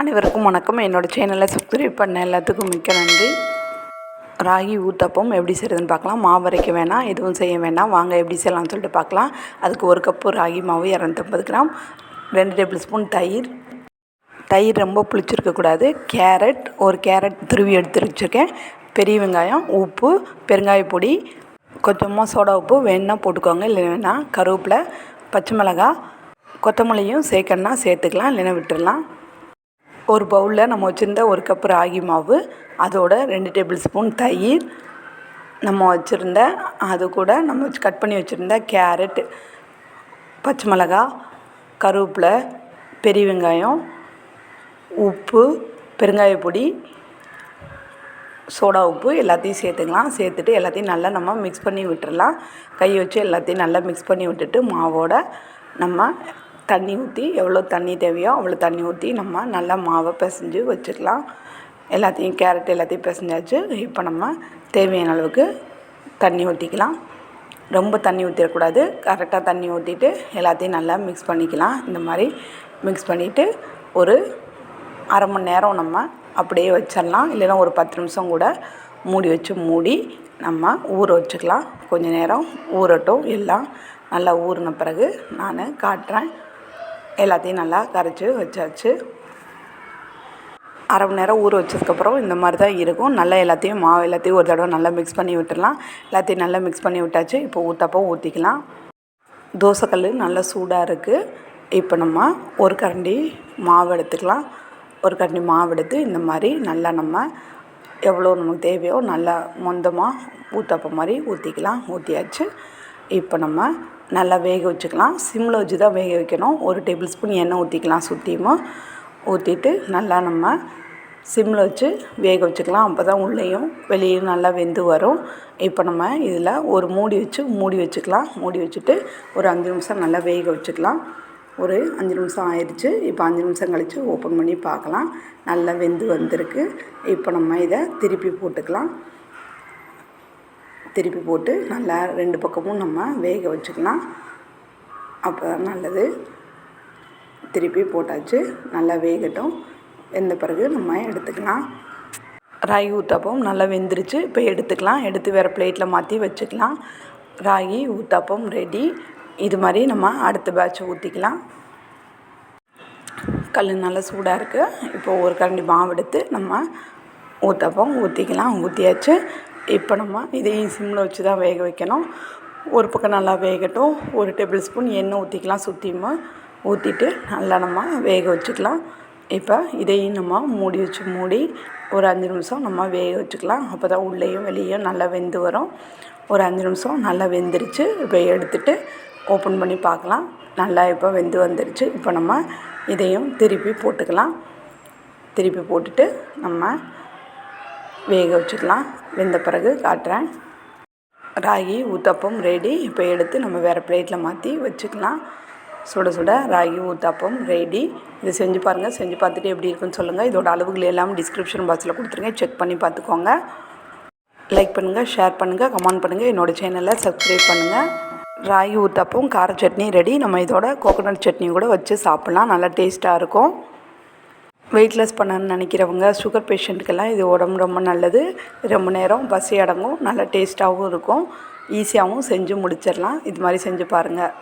அனைவருக்கும் வணக்கம். என்னோடய சேனலை சப்ஸ்கிரைப் பண்ண எல்லாத்துக்கும் மிக்க நன்றி. ராகி ஊத்தப்பம் எப்படி செய்கிறதுன்னு பார்க்கலாம். மாவு வரைக்க வேணாம் எதுவும் செய்ய வேண்டாம் வாங்க எப்படி செய்யலாம்னு சொல்லிட்டு பார்க்கலாம். அதுக்கு ஒரு கப்பு ராகி மாவு இரநூத்தம்பது கிராம். ரெண்டு டேபிள் ஸ்பூன் தயிர். தயிர் ரொம்ப புளிச்சிருக்கக்கூடாது கேரட் ஒரு கேரட் துருவி எடுத்து வச்சுருக்கேன். பெரிய வெங்காயம் உப்பு பெருங்காய பொடி கொஞ்சமாக சோடா உப்பு வேணுன்னா போட்டுக்கோங்க. இல்லை வேணால் கருவேப்பிலை பச்சை மிளகாய் கொத்தமல்லியும் சேர்க்கணுன்னா சேர்த்துக்கலாம். இல்லைன்னா விட்டுடலாம். ஒரு பவுலில் நம்ம வச்சுருந்த ஒரு கப் ராகி மாவு அதோட ரெண்டு டேபிள் ஸ்பூன் தயிர் நம்ம வச்சுருந்த அது கூட நம்ம வச்சு கட் பண்ணி வச்சுருந்த கேரட் பச்சை மிளகா கருவேப்பிலை பெரிய வெங்காயம் உப்பு பெருங்காய பொடி சோடா உப்பு எல்லாத்தையும் சேர்த்துக்கலாம். சேர்த்துட்டு எல்லாத்தையும் நல்லா நம்ம மிக்ஸ் பண்ணி விட்டுறலாம். கை வச்சு எல்லாத்தையும் நல்லா மிக்ஸ் பண்ணி விட்டுட்டு மாவோட நம்ம தண்ணி ஊற்றி எவ்வளோ தண்ணி தேவையோ அவ்வளோ தண்ணி ஊற்றி நம்ம நல்லா மாவை பிசைஞ்சு வச்சுக்கலாம். எல்லாத்தையும் கேரட் எல்லாத்தையும் பிசைஞ்சாச்சு. இப்போ நம்ம தேவையான அளவுக்கு தண்ணி ஊற்றிக்கலாம் ரொம்ப தண்ணி ஊற்றிடக்கூடாது கரெக்டாக தண்ணி ஊற்றிட்டு எல்லாத்தையும் நல்லா மிக்ஸ் பண்ணிக்கலாம். இந்த மாதிரி மிக்ஸ் பண்ணிவிட்டு ஒரு அரை மணி நேரம் நம்ம அப்படியே வச்சிடலாம். இல்லைன்னா ஒரு பத்து நிமிஷம் கூட மூடி வச்சு மூடி நம்ம ஊற வச்சுக்கலாம். கொஞ்சம் நேரம் ஊறட்டும். எல்லாம் நல்லா ஊறின பிறகு நான் காட்டுறேன். எல்லாத்தையும் நல்லா கரைச்சி வச்சாச்சு. அரை மணி நேரம் ஊற வச்சதுக்கப்புறம் இந்த மாதிரி தான் இருக்கும். நல்லா எல்லாத்தையும் மாவு எல்லாத்தையும் ஒரு தடவை நல்லா மிக்ஸ் பண்ணி விட்டுடலாம். எல்லாத்தையும் நல்லா மிக்ஸ் பண்ணி விட்டாச்சு. இப்போ ஊற்றப்போ ஊற்றிக்கலாம் தோசைக்கல் நல்லா சூடாக இருக்குது இப்போ நம்ம ஒரு கரண்டி மாவு எடுத்துக்கலாம். ஒரு கரண்டி மாவு எடுத்து இந்த மாதிரி நல்லா நம்ம எவ்வளோ நமக்கு தேவையோ நல்லா மொந்தமாக ஊற்றப்ப மாதிரி ஊற்றிக்கலாம் ஊற்றியாச்சு இப்போ நம்ம நல்லா வேக வச்சுக்கலாம். சிம்மில் வச்சு தான் வேக வைக்கணும். ஒரு டேபிள் ஸ்பூன் எண்ணெய் ஊற்றிக்கலாம் சுற்றியுமா ஊற்றிட்டு நல்லா நம்ம சிம்மில் வச்சு வேக வச்சுக்கலாம். அப்போ தான் உள்ளேயும் வெளியும் நல்லா வெந்து வரும். இப்போ நம்ம இதில் ஒரு மூடி வச்சு மூடி வச்சுக்கலாம். மூடி வச்சுட்டு ஒரு அஞ்சு நிமிஷம் நல்லா வேக வச்சுக்கலாம். ஒரு அஞ்சு நிமிஷம் ஆயிடுச்சு இப்போ அஞ்சு நிமிஷம் கழித்து ஓப்பன் பண்ணி பார்க்கலாம். நல்லா வெந்து வந்திருக்கு. இப்போ நம்ம இதை திருப்பி போட்டுக்கலாம். திருப்பி போட்டு நல்லா ரெண்டு பக்கமும் நம்ம வேக வச்சுக்கலாம். அப்போ தான் நல்லது. திருப்பி போட்டாச்சு. நல்லா வேகட்டும். வெந்த பிறகு நம்ம எடுத்துக்கலாம். ராகி ஊத்தாப்பம் நல்லா வெந்துருச்சு. இப்போ எடுத்துக்கலாம். எடுத்து வேறு பிளேட்டில் மாற்றி வச்சுக்கலாம். ராகி ஊத்தாப்பம் ரெடி இது மாதிரி நம்ம அடுத்த பேட்சை ஊற்றிக்கலாம் கல் நல்லா சூடாக இருக்குது இப்போ ஒரு கரண்டி மாவு எடுத்து நம்ம ஊற்றப்பம் ஊற்றிக்கலாம் ஊற்றியாச்சு இப்போ நம்ம இதையும் சிம்மில் வச்சு தான் வேக வைக்கணும். ஒரு பக்கம் நல்லா வேகட்டும். ஒரு டேபிள் ஸ்பூன் எண்ணெய் ஊற்றிக்கலாம் சுற்றியுமா ஊற்றிட்டு நல்லா நம்ம வேக வச்சுக்கலாம். இப்போ இதையும் நம்ம மூடி வச்சு மூடி ஒரு அஞ்சு நிமிஷம் நம்ம வேக வச்சுக்கலாம். அப்போ தான் உள்ளேயும் வெளியும் நல்லா வெந்து வரும். ஒரு அஞ்சு நிமிஷம் நல்லா வெந்துருச்சு. இப்போ எடுத்துகிட்டு ஓப்பன் பண்ணி பார்க்கலாம். நல்லா இப்போ வெந்து வந்துருச்சு. இப்போ நம்ம இதையும் திருப்பி போட்டுக்கலாம். திருப்பி போட்டுட்டு நம்ம வேக வச்சுக்கலாம். வெந்த பிறகு காட்டுறேன். ராகி ஊத்தப்பம் ரெடி இப்போ எடுத்து நம்ம வேறு பிளேட்டில் மாற்றி வச்சுக்கலாம். சுட சுட ராகி ஊத்தாப்பம் ரெடி இதை செஞ்சு பாருங்கள் செஞ்சு பார்த்துட்டு எப்படி இருக்குன்னு சொல்லுங்கள் இதோட அளவுகள் எல்லாம் டிஸ்கிரிப்ஷன் பாக்ஸில் கொடுத்துருங்க. செக் பண்ணி பார்த்துக்கோங்க. லைக் பண்ணுங்கள் ஷேர் பண்ணுங்கள் கமெண்ட் பண்ணுங்கள் என்னோடய சேனலை சப்ஸ்கிரைப் பண்ணுங்கள் ராகி ஊத்தாப்பம் கார சட்னி ரெடி நம்ம இதோட கோகோனட் சட்னி கூட வச்சு சாப்பிட்லாம். நல்லா டேஸ்ட்டாக இருக்கும். வெயிட்லெஸ் பண்ணணும்னு நினைக்கிறவங்க சுகர் பேஷண்ட்டுக்கெல்லாம் இது உடம்பு ரொம்ப நல்லது. ரொம்ப நேரம் பசி அடங்கும். நல்லா டேஸ்ட்டாகவும் இருக்கும். ஈஸியாகவும் செஞ்சு முடிச்சிடலாம். இது மாதிரி செஞ்சு பாருங்கள்